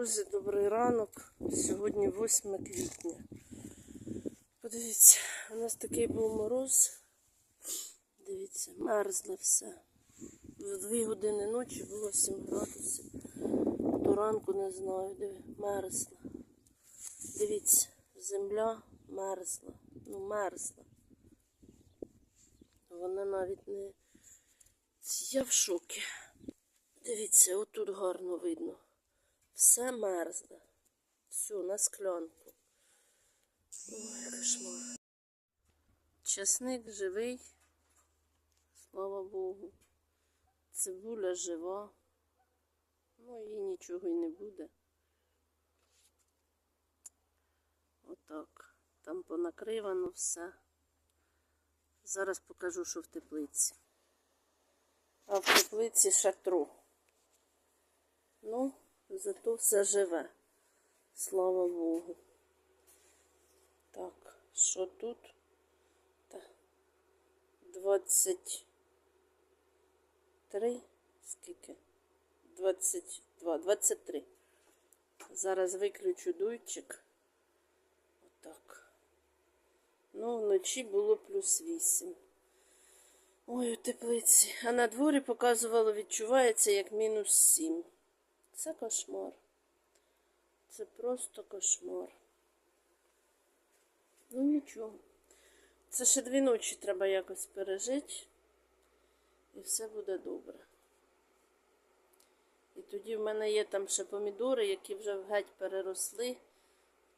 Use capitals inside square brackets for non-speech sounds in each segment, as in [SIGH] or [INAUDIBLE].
Друзі, добрий ранок. Сьогодні 8 квітня. Подивіться, у нас такий був мороз. Дивіться, мерзло все. В 2 години ночі було 7 градусів. До ранку не знаю, де мерзло. Дивіться, земля мерзла. Ну, мерзла. Вона навіть не. Я в шокі. Дивіться, отут гарно видно. Все мерзне. Все, на склянку. Ой, кошмар. Часник живий. Слава Богу. Цибуля жива. Ну, їй нічого й не буде. Отак. Там понакривано все. Зараз покажу, що в теплиці. А в теплиці шатру. Ну, зато все живе. Слава Богу. Так, що тут? 23. Скільки? 22, 23. Зараз виключу дуйчик. Отак. Ну, вночі було плюс 8. Ой, у теплиці. А на дворі показувало, відчувається як мінус 7. Це кошмар. Це просто кошмар. Ну нічого. Це ще дві ночі треба якось пережити. І все буде добре. І тоді в мене є там ще помідори, які вже геть переросли.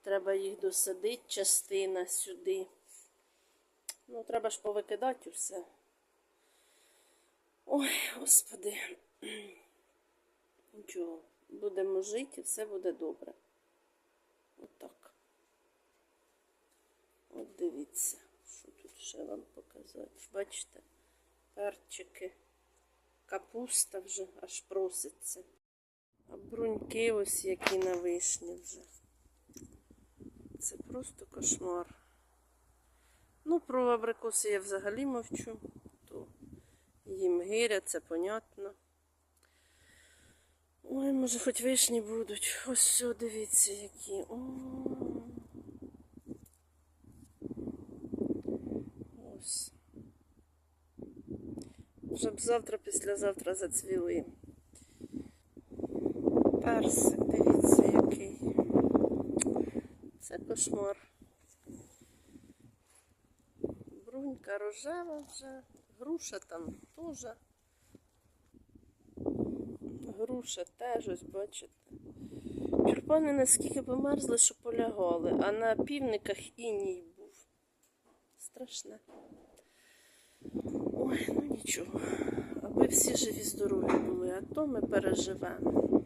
Треба їх досадити, частина сюди. Ну, треба ж повикидати все. Ой, господи. [CLEARS THROAT] Нічого, будемо жити все буде добре. Отак. От дивіться, що тут ще вам показати. Бачите, перчики, капуста вже аж проситься. А бруньки ось які на вишні вже. Це просто кошмар. Ну, про абрикоси я взагалі мовчу. То їм гиря, це понятно. Ой, може, хоч вишні будуть. Ось все, дивіться, які. О. Ось. Вже б завтра, післязавтра зацвіли. Персик, дивіться, який. Це кошмар. Брунька рожева вже, груша там теж. Груша теж, ось бачите. Тюльпани наскільки померзли, що полягали, а на півниках іній був. Страшне. Ой, ну нічого. Аби всі живі здорові були, а то ми переживемо.